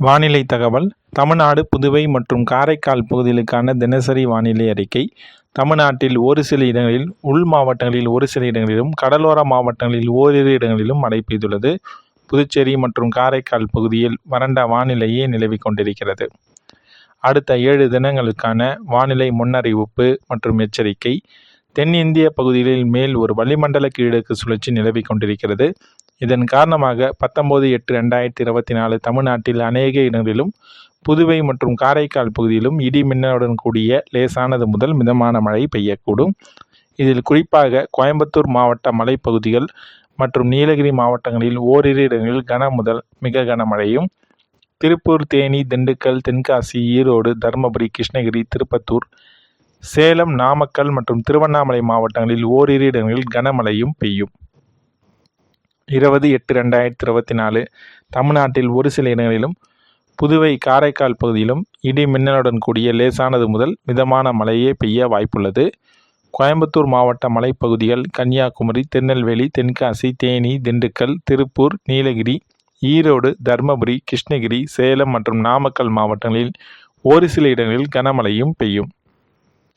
வானிலை தகவல். தமிழ்நாடு புதுவை மற்றும் காரைக்கால் பகுதிகளுக்கான தினசரி வானிலை அறிக்கை. தமிழ்நாட்டில் ஒரு சில இடங்களில் உள் மாவட்டங்களில் ஒரு சில இடங்களிலும் கடலோர மாவட்டங்களில் ஓரிரு இடங்களிலும் மழை பெய்துள்ளது. புதுச்சேரி மற்றும் காரைக்கால் பகுதியில் வறண்ட வானிலையே நிலவிக் கொண்டிருக்கிறது. அடுத்த ஏழு தினங்களுக்கான வானிலை முன்னறிவிப்பு மற்றும் எச்சரிக்கை. தென்னிந்திய பகுதிகளில் மேல் ஒரு வளிமண்டல கீழக்கு சுழற்சி நிலவிக் கொண்டிருக்கிறது. இதன் காரணமாக பத்தொம்போது எட்டு ரெண்டாயிரத்தி இருபத்தி நாலு தமிழ்நாட்டில் அநேக இடங்களிலும் புதுவை மற்றும் காரைக்கால் பகுதியிலும் இடி மின்னலுடன் கூடிய லேசானது முதல் மிதமான மழை பெய்யக்கூடும். இதில் குறிப்பாக கோயம்புத்தூர் மாவட்ட மலைப்பகுதிகள் மற்றும் நீலகிரி மாவட்டங்களில் ஓரிரு இடங்களில் கன முதல் மிக கனமழையும் திருப்பூர் தேனி திண்டுக்கல் தென்காசி ஈரோடு தருமபுரி கிருஷ்ணகிரி திருப்பத்தூர் சேலம் நாமக்கல் மற்றும் திருவண்ணாமலை மாவட்டங்களில் ஓரிரு இடங்களில் கனமழையும் பெய்யும். இருபது எட்டு ரெண்டாயிரத்தி இருபத்தி நாலு தமிழ்நாட்டில் ஒரு சில இடங்களிலும் புதுவை காரைக்கால் பகுதியிலும் இடி மின்னலுடன் கூடிய லேசானது முதல் மிதமான மழையே பெய்ய வாய்ப்புள்ளது. கோயம்புத்தூர் மாவட்ட மலைப்பகுதிகள் கன்னியாகுமரி திருநெல்வேலி தென்காசி தேனி திண்டுக்கல் திருப்பூர் நீலகிரி ஈரோடு தருமபுரி கிருஷ்ணகிரி சேலம் மற்றும் நாமக்கல் மாவட்டங்களில் ஒரு சில இடங்களில் கனமழையும் பெய்யும்.